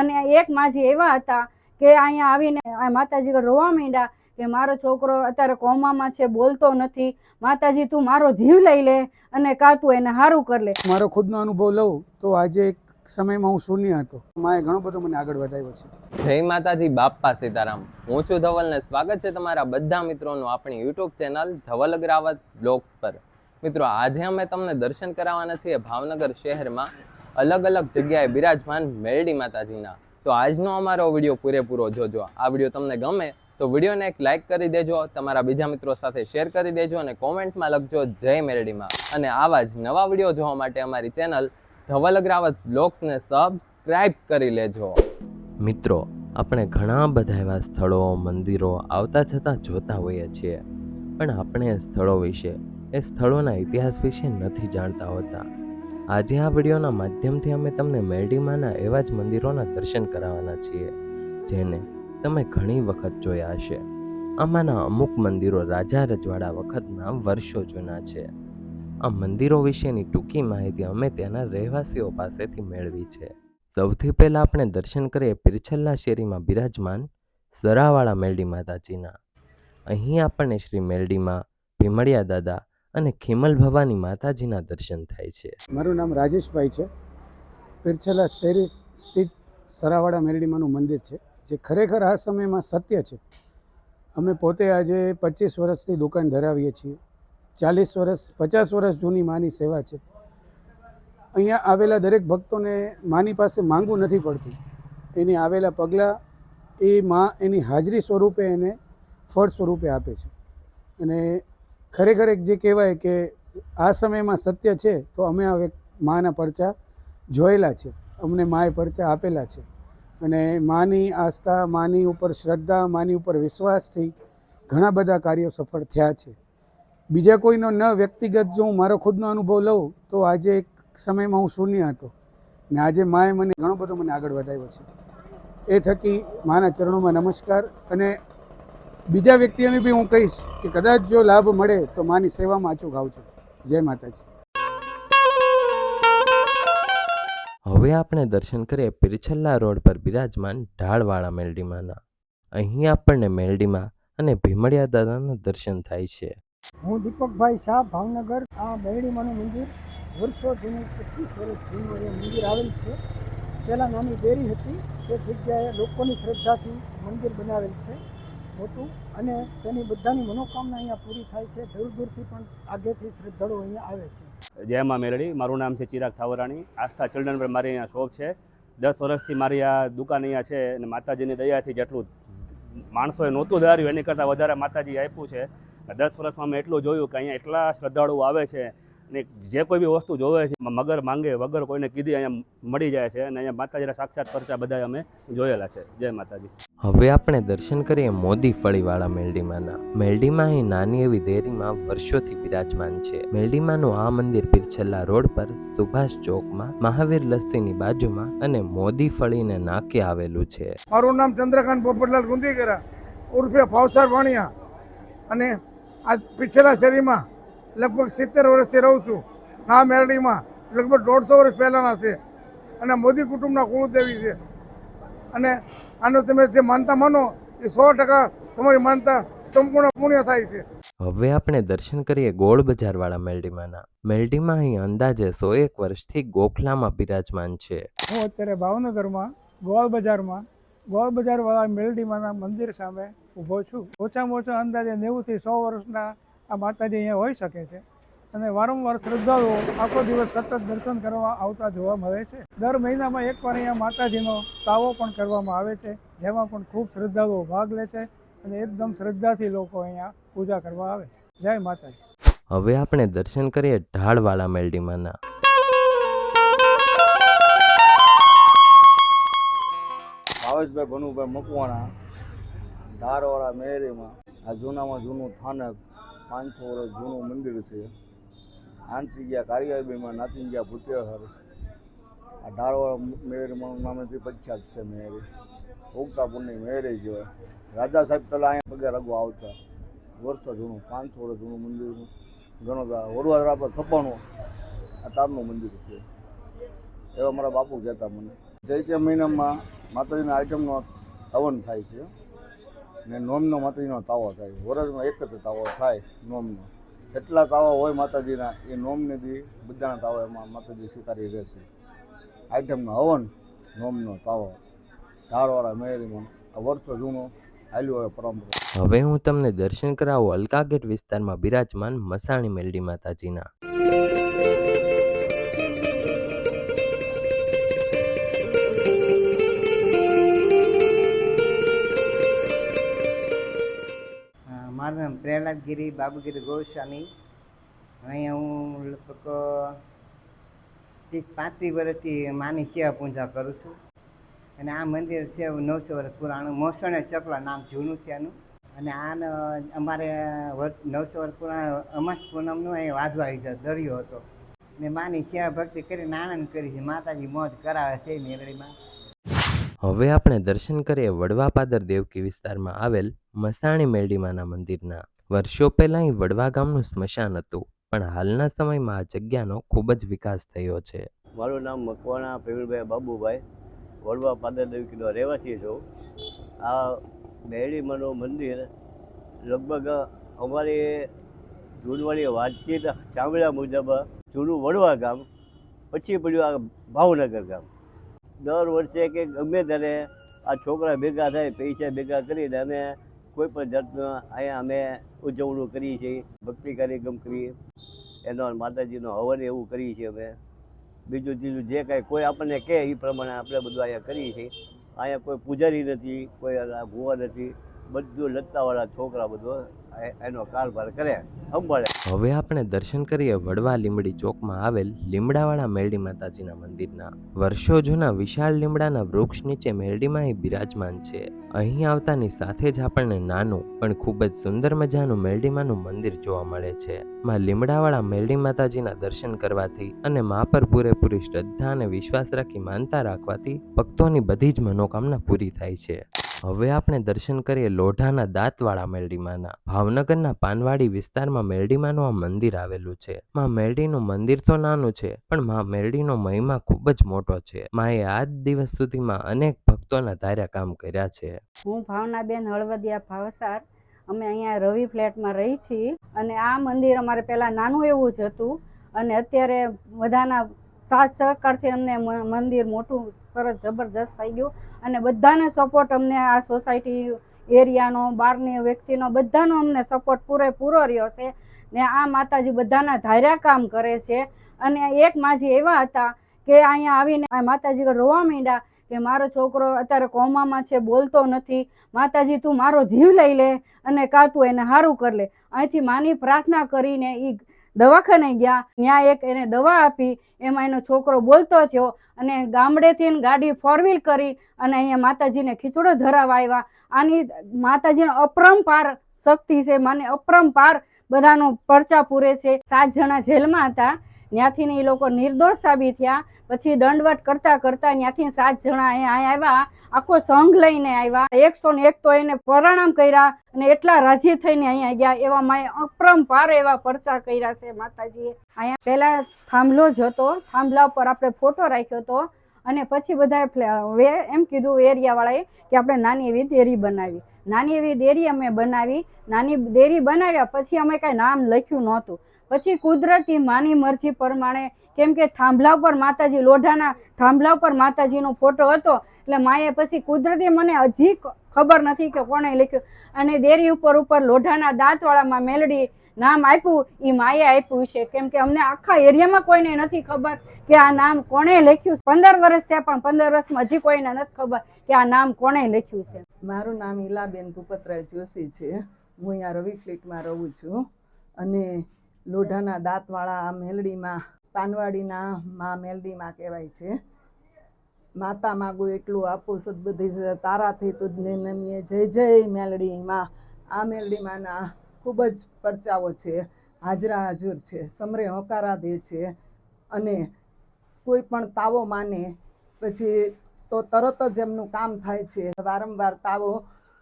અને એક માજી એવા હતા કે અહીંયા આવીને માતાજી રોવા માંડ્યા કે મારો છોકરો અત્યારે કોમામાં છે બોલતો નથી. માતાજી તું મારો જીવ લઈ લે અને કાં તું એને સારું કર લે. મારો ખુદનો અનુભવ લઉં તો આજે એક સમયમાં હું શૂન્ય હતો. માએ ઘણો બધો મને આગળ વધાર્યો છે. જય માતાજી બાપ્પા સીતારામ. હું છું ધવલ ને સ્વાગત છે તમારા બધા મિત્રોનું આપણી YouTube channel Dhaval Agravat blogs પર. મિત્રો આજે અમે તમને દર્શન કરાવવાના છીએ ભાવનગર શહેરમાં. અલગ અલગ જગ્યાએ બિરાજમાન મેરડી માતાજીના. તો આજનો અમારો વીડિયો પૂરેપૂરો જોજો. આ વીડિયો તમને ગમે તો વિડીયોને એક લાઇક કરી દેજો, તમારા બીજા મિત્રો સાથે શેર કરી દેજો અને કોમેન્ટમાં લખજો જય મેરડીમાં અને આવા જ નવા વીડિયો જોવા માટે અમારી ચેનલ ધવલ અગ્રાવત બ્લોગ્સને સબસ્ક્રાઇબ કરી લેજો. મિત્રો, આપણે ઘણા બધા એવા સ્થળો, મંદિરો આવતા જતાં જોતા હોઈએ છીએ. પણ આપણે એ સ્થળો વિશે, એ સ્થળોના ઇતિહાસ વિશે નથી જાણતા હોતા. આજે આ વિડીયોના માધ્યમથી અમે તમને મેરડીમાના એવા જ મંદિરોના દર્શન કરાવવાના છીએ, જેને તમે ઘણી વખત જોયા હશે. આમાંના અમુક મંદિરો રાજા રજવાડા વખતના વર્ષો જૂના છે. આ મંદિરો વિશેની ટૂંકી માહિતી અમે ત્યાંના રહેવાસીઓ પાસેથી મેળવી છે. સૌથી પહેલાં આપણે દર્શન કરીએ પિરછલ્લા શેરીમાં બિરાજમાન સરાવાળા મેરડી માતાજીના. અહીં આપણને શ્રી મેલડીમાં ભીમડિયા દાદા અને ખેમલ ભવાની માતાજીના દર્શન થાય છે. મારું નામ રાજેશભાઈ છે. પીરછલા શેરી સ્થિત સરાવાડા મેરડીમાનું મંદિર છે, જે ખરેખર આ સમયમાં સત્ય છે. અમે પોતે આજે પચીસ વર્ષથી દુકાન ધરાવીએ છીએ. ચાલીસ વર્ષ, પચાસ વર્ષ જૂની માની સેવા છે. અહીંયા આવેલા દરેક ભક્તોને માની પાસે માંગવું નથી પડતું. એની આવેલા પગલાં એ માં એની હાજરી સ્વરૂપે એને ફળ સ્વરૂપે આપે છે. અને ખરેખર એક જે કહેવાય કે આ સમયમાં સત્ય છે, તો અમે હવે માના પરચા જોયેલા છે. અમને માએ પરચા આપેલા છે. અને માની આસ્થા, માની ઉપર શ્રદ્ધા, માની ઉપર વિશ્વાસથી ઘણા બધા કાર્યો સફળ થયા છે. બીજા કોઈનો ન વ્યક્તિગત જો હું મારો ખુદનો અનુભવ લઉં, તો આજે એક સમયમાં હું શૂન્ય હતો. ને આજે માએ મને ઘણો બધો મને આગળ વધાર્યો છે. એ થકી માના ચરણોમાં નમસ્કાર અને બીજા વ્યક્તિઓને બી હું કહીશ કે કદાચ જો લાભ મળે તો માની સેવામાં અચૂક આવજો જય માતાજી. હવે આપણે દર્શન કરીએ પિરછલ્લા રોડ પર બિરાજમાન ઢાળવાળા મેલડીમાના. અહીં આપણને મેલડીમાં અને ભીમડિયા દાદાના દર્શન થાય છે. હું દીપકભાઈ શાહ ભાવનગર. આ મેલડીમાનું મંદિર વર્ષો જૂનું પચીસ વર્ષ જૂનું એ મંદિર આવેલ છે. પહેલાં નાની ડેરી હતી. તે જગ્યાએ લોકોની શ્રદ્ધાથી મંદિર બનાવેલ છે. મોટું અને તેની બધાની મનોકામના અહીંયા પૂરી થાય છે. દૂર દૂરથી પણ આગેથી શ્રદ્ધાળુઓ અહીંયા આવે છે. જય મા મેલડી, મારું નામ છે ચિરાગ થાવરાણી. આસ્થા ચિલ્ડ્રન પર મારી અહીંયા શોપ છે. દસ વર્ષથી મારી આ દુકાન અહીંયા છે અને માતાજીની દયાથી જેટલું માણસોએ નહોતું ધાર્યું, એની કરતાં વધારે માતાજી આપ્યું છે. દસ વર્ષમાં મેં એટલું જોયું કે અહીંયા એટલા શ્રદ્ધાળુઓ આવે છે. અને જે કોઈ બી વસ્તુ જોવે છે મગર માંગે વગર કોઈને કીધી અહીંયા મળી જાય છે અને અહીંયા માતાજીના સાક્ષાત પરચા બધા અમે જોયેલા છે. જય માતાજી. હવે આપણે દર્શન કરીએ મોદી ફળીવાળા મેલડીમાના. મેરડીમાં અહીં નાની એવી દેરીમાં વર્ષોથી બિરાજમાન છે. મેલડીમાનું આ મંદિર પીરછલ્લા રોડ પર સુભાષ ચોકમાં મહાવીર લસ્સીની બાજુમાં અને મોદી ફળીને નાકે આવેલું છે. મારું નામ ચંદ્રકાંત પોપટલાલ ગુંદીકરા ઉર્ફે ભાવસાર વાણિયા. અને આ પીછેલા શેરીમાં લગભગ સિત્તેર વર્ષથી રહું છું ના મેરડીમાં. લગભગ દોઢસો વર્ષ પહેલાંના છે. અને મોદી કુટુંબના કુળદેવી છે. અને આનો તમે જે માનતા માનો એ સો ટકા તમારી માનતા સંપૂર્ણ પૂર્ણ થાય છે. હવે આપણે દર્શન કરીએ ગોળ બજારવાળા મેલડીમાંના મેરડીમાં અહીં અંદાજે સો એક વર્ષથી ગોખલામાં બિરાજમાન છે. હું અત્યારે ભાવનગરમાં ગોળ બજારમાં ગોળ બજારવાળા મેલડીમાના મંદિર સામે ઊભો છું. ઓછામાં ઓછા અંદાજે નેવુંથી સો વર્ષના આ માતાજી અહીંયા હોઈ શકે છે. અને વારંવાર શ્રદ્ધાળુઓ આખો દિવસ સતત દર્શન કરવા આવતા જોવા મળે છે. દર મહિનામાં એકવાર અહીંયા માતાજીનો તાવો પણ કરવામાં આવે છે જેમાં પણ ખૂબ શ્રદ્ધાળુઓ ભાગ લે છે અને એકદમ શ્રદ્ધાથી લોકો અહીંયા પૂજા કરવા આવે છે. જય માતાજી. હવે આપણે દર્શન કરીએ ઢાળવાળા મેલડીમાંના. ભાવેશભાઈ ભનુભાઈ મકવાણા ધારવાળા મેરીમાં આ જૂનામાં જૂનું થાનક પાંચસો વર્ષ જૂનું મંદિર છે. આંતરી ગયા કારિયાબીમાં નાતી ગયા ભૂતેહર. આ ધારવાળા મેરમાં નામેથી પ્રખ્યાત છે મેરે. ઉગતાપુરની મેરે કહેવાય રાજા સાહેબ પહેલાં અહીંયા પગે રગવા આવતા. વર્ષો જૂનું પાંચસો વર્ષ જૂનું મંદિર. ઘણો વડવાદરા પર થપ્પાણું આ તારનું મંદિર છે. એવા મારા બાપુ કહેતા મને. ચૈત્ય મહિનામાં માતાજીના આઈટમનો હવન થાય છે. ને નોમનો માતાજીનો તાવો થાય. વરસમાં એક જ તાવો થાય નોમનો. જેટલા તાવા હોય માતાજીના, એ નોમને દી બધાના તાવા એમાં માતાજી સ્વીકારી રહેશે આઈટમનો હવન, નોમનો તાવો. ધારવાળા મેળીમાં આ વર્ષો જૂનો હાલ્યો હોય પરંપરા. હવે હું તમને દર્શન કરાવું અલકા ગેટ વિસ્તારમાં બિરાજમાન મસાણી મેલડી માતાજીના. નામ બાબુગીરી, ગોસ્વામી. અહીંયા હું લગભગ ત્રીસ પાંત્રીસ વર્ષથી માની સેવા પૂજા કરું છું. અને આ મંદિર છે નવસો વર્ષ પુરાણું. મોસણે ચકલા નામ જૂનું છે એનું અને આ અમારે વર્ષ, નવસો વર્ષ પુરાણ, અમાસ પૂનમનું અહીં વાજવાઈ છે દરિયો હતો. ને માની સેવા ભક્તિ કરીને આનંદ કરી છે. માતાજી મોજ કરાવે છે મેળડીમાં હવે આપણે દર્શન કરીએ વડવાપાદર દેવકી વિસ્તારમાં આવેલ મસાણી મેલડીમાના મંદિરના. વર્ષો પહેલાં અહીં વડવા ગામનું સ્મશાન હતું, પણ હાલના સમયમાં આ જગ્યાનો ખૂબ જ વિકાસ થયો છે. મારું નામ મકવાણા પ્રવીણભાઈ બાબુભાઈ, વડવા પાદર દેવકીનો રહેવાસી છું. આ મેળીમાનું મંદિર લગભગ અમારી જૂનવાળી વાતચીત સાંભળ્યા મુજબ જૂનું વડવા ગામ, પછી પડ્યું આ ભાવનગર ગામ. દર વર્ષે કે ગમે ત્યારે આ છોકરા ભેગા થાય, પૈસા ભેગા કરીને અમે કોઈ પણ જાતનું અહીંયા અમે ઉજવણું કરીએ છીએ, ભક્તિ કાર્યક્રમ કરીએ. એનો માતાજીનો હવન એવું કરીએ છીએ અમે. બીજું ત્રીજું જે કાંઈ કોઈ આપણને કહે એ પ્રમાણે આપણે બધું અહીંયા કરીએ છીએ. અહીંયા કોઈ પૂજારી નથી, કોઈ ભુવા નથી. બધું લત્તાવાળા છોકરા બધું એનો કારભાર કરે, સંભાળે. હવે આપણે દર્શન કરીએ વડવા લીમડી ચોકમાં આવેલ લીમડાવાળા મેરડી માતાજીના મંદિરના. વર્ષો જૂના વિશાળ લીમડાના વૃક્ષ નીચે મેરડીમાં એ બિરાજમાન છે. અહીં આવતાની સાથે જ આપણને નાનું પણ ખૂબ જ સુંદર મજાનું મેરડીમાનું મંદિર જોવા મળે છે. માં લીમડાવાળા મેરડી માતાજીના દર્શન કરવાથી અને મા પર પૂરેપૂરી શ્રદ્ધા અને વિશ્વાસ રાખી માનતા રાખવાથી ભક્તોની બધી જ મનોકામના પૂરી થાય છે. હવે આપણે દર્શન કરીએ લોઢાના દાંતવાળા મેરડીમાના ભાવનગરના પાનવાડી વિસ્તારમાં મેરડીમાનું આ મંદિર આવેલું છે. માં મેરડીનું મંદિર તો નાનું છે, પણ માં મેરડીનો મહિમા ખૂબ જ મોટો છે. માએ આજ દિવસ સુધીમાં અનેક ભક્તોના ધાર્યા કામ કર્યા છે. હું ભાવનાબેન હળવદિયા ભાવસાર, અમે અહીંયા રવિ ફ્લેટમાં રહી છીએ અને આ મંદિર અમારે પહેલાં નાનું એવું જ હતું અને અત્યારે બધાના સાથ સહકારથી અમને મંદિર મોટું, સરસ, જબરજસ્ત થઈ ગયું. અને બધાને સપોર્ટ અમને આ સોસાયટી એરિયાનો બહારની વ્યક્તિનો, બધાનો અમને સપોર્ટ પૂરેપૂરો રહ્યો છે. ને આ માતાજી બધાના ધાર્યા કામ કરે છે. અને એક માજી એવા હતા કે અહીંયા આવીને માતાજી રોવા માંડ્યા કે મારો છોકરો અત્યારે કોમામાં છે, બોલતો નથી. માતાજી, તું મારો જીવ લઈ લે અને કાં તું એને સારું કર લે. અહીંથી માની પ્રાર્થના કરીને એ દવાખાને ગયા, ત્યાં એક એને દવા આપી, એમાં એનો છોકરો બોલતો થયો અને ગામડેથી ગાડી ફોર વ્હીલ કરી અને અહીંયા માતાજીને ખીચડો ધરાવવા આવ્યા. આની માતાજીનો અપરંપાર શક્તિ છે, મને અપરંપાર બધાનો પરચા પૂરે છે. સાત જણા જેલમાં હતા. ત્યાંથી એ લોકો નિર્દોષ સાબિત થયા. પછી દંડવટ કરતા કરતા ત્યાંથી સાત જણા અહીંયા આવ્યા. આખો સંઘ લઈને આવ્યા. એકસો ને એક તો એને પ્રણામ કર્યા અને એટલા રાજી થઈને અહીંયા ગયા. એવા માએ અપરંપાર એવા પરચા કર્યા છે માતાજીએ. અહીંયા પહેલા થાંભલો જ હતો. થાંભલા ઉપર આપણે ફોટો રાખ્યો હતો. અને પછી બધાએ એમ કીધું એરિયાવાળાએ કે આપણે નાની એવી ડેરી બનાવી. નાની એવી ડેરી અમે બનાવી. નાની ડેરી બનાવ્યા પછી અમે કાંઈ નામ લખ્યું નહોતું. પછી કુદરતી માની મરજી પ્રમાણે, કેમ કે થાંભલા ઉપર માતાજી, લોઢાના થાંભલા ઉપર માતાજીનો ફોટો હતો, એટલે માએ પછી કુદરતી મને હજી ખબર નથી કે કોણે લખ્યું. અને દેરી ઉપર ઉપર લોઢાના દાંતવાળામાં મેલડી નામ આપ્યું એ માએ આપ્યું છે. કેમ કે અમને આખા એરિયામાં કોઈને નથી ખબર કે આ નામ કોણે લખ્યું. પંદર વર્ષ થયા, પણ પંદર વર્ષમાં હજી કોઈને નથી ખબર કે આ નામ કોણે લખ્યું છે. મારું નામ ઈલાબેન ભૂપતરાય જોશી છે. હું અહીંયા રવિ ફ્લેટમાં રહું છું. અને લોઢાના દાંતવાળા આ મેલડીમાં પાનવાડીના મા મેલડીમાં કહેવાય છે. માતા માગું એટલું આપું સદબુદ્ધિ તારાથી તુજને નમીએ. જય જય મેલડીમાં. આ મેલડીમાંના ખૂબ જ પરચાઓ છે. હાજરા હાજર છે. સમરે હોકારા દે છે. અને કોઈ પણ તાવો માને, પછી તો તરત જ એમનું કામ થાય છે. વારંવાર તાવો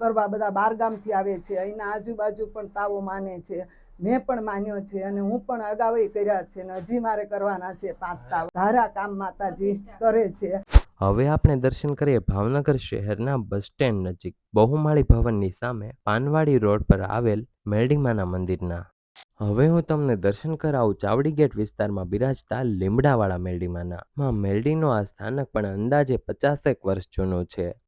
કરવા બધા બારગામથી આવે છે. અહીંના આજુબાજુ પણ તાવો માને છે. મેં પણ માન્યો છે અને હું પણ અગાઉ કર્યા છે અને હજી મારે કરવાના છે પાંચ ધારા કામ માતાજી કરે છે. હવે આપણે દર્શન કરીએ ભાવનગર શહેરના બસ સ્ટેન્ડ નજીક. બહુમાળી ભવનની સામે પાનવાડી રોડ પર આવેલ મેરડીમાના મંદિરના. હવે હું તમને દર્શન કરાવું ચાવડી ગેટ વિસ્તારમાં બિરાજતા લીમડાવાળા મેરડીમાના. માં મેરડીનો આ સ્થાનક પણ અંદાજે પચાસેક વર્ષ જૂનો છે.